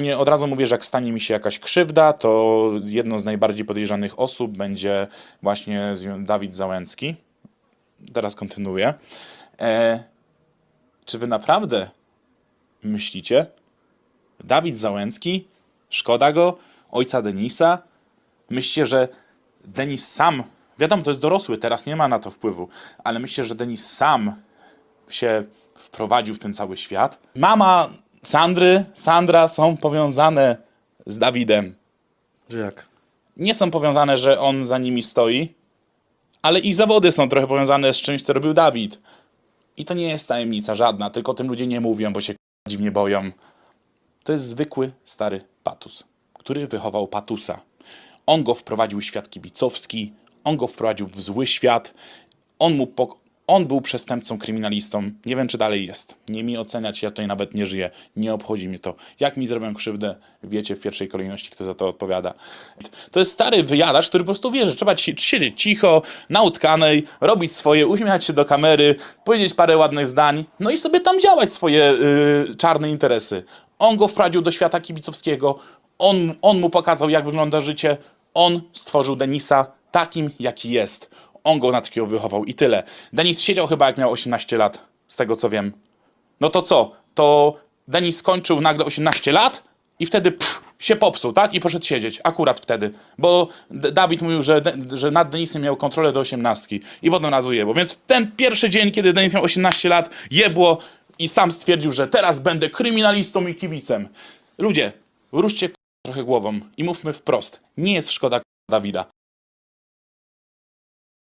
Nie, od razu mówię, że jak stanie mi się jakaś krzywda, to jedną z najbardziej podejrzanych osób będzie właśnie Dawid Załęcki. Teraz kontynuuję. E, czy wy naprawdę myślicie, Dawid Załęcki, szkoda go, ojca Denisa, myślicie, że Denis sam, wiadomo, to jest dorosły, teraz nie ma na to wpływu, ale myślicie, że Denis sam się wprowadził w ten cały świat. Mama Sandry, Sandra są powiązane z Dawidem. Że jak? Nie są powiązane, że on za nimi stoi, ale ich zawody są trochę powiązane z czymś, co robił Dawid. I to nie jest tajemnica żadna, tylko o tym ludzie nie mówią, bo się dziwnie boją. To jest zwykły, stary patus, który wychował patusa. On go wprowadził w świat kibicowski, on go wprowadził w zły świat, on, mu on był przestępcą, kryminalistą. Nie wiem, czy dalej jest. Nie mi oceniać, ja tutaj nawet nie żyję. Nie obchodzi mnie to. Jak mi zrobią krzywdę, wiecie w pierwszej kolejności, kto za to odpowiada. To jest stary wyjadacz, który po prostu wie, że trzeba ci- siedzieć cicho, na utkanej, robić swoje, uśmiechać się do kamery, powiedzieć parę ładnych zdań, no i sobie tam działać swoje y, czarne interesy. On go wprowadził do świata kibicowskiego, on, on mu pokazał, jak wygląda życie, on stworzył Denisa takim, jaki jest. On go na takiego wychował i tyle. Denis siedział chyba jak miał 18 lat, z tego co wiem. No to co? To Denis skończył nagle 18 lat i wtedy pff, się popsuł, tak? I poszedł siedzieć. Akurat wtedy. Bo Dawid mówił, że, że nad Denisem miał kontrolę do 18 i potem razu jebło. Więc ten pierwszy dzień, kiedy Denis miał 18 lat, jebło i sam stwierdził, że teraz będę kryminalistą i kibicem. Ludzie, ruszcie trochę głową i mówmy wprost. Nie jest szkoda Dawida.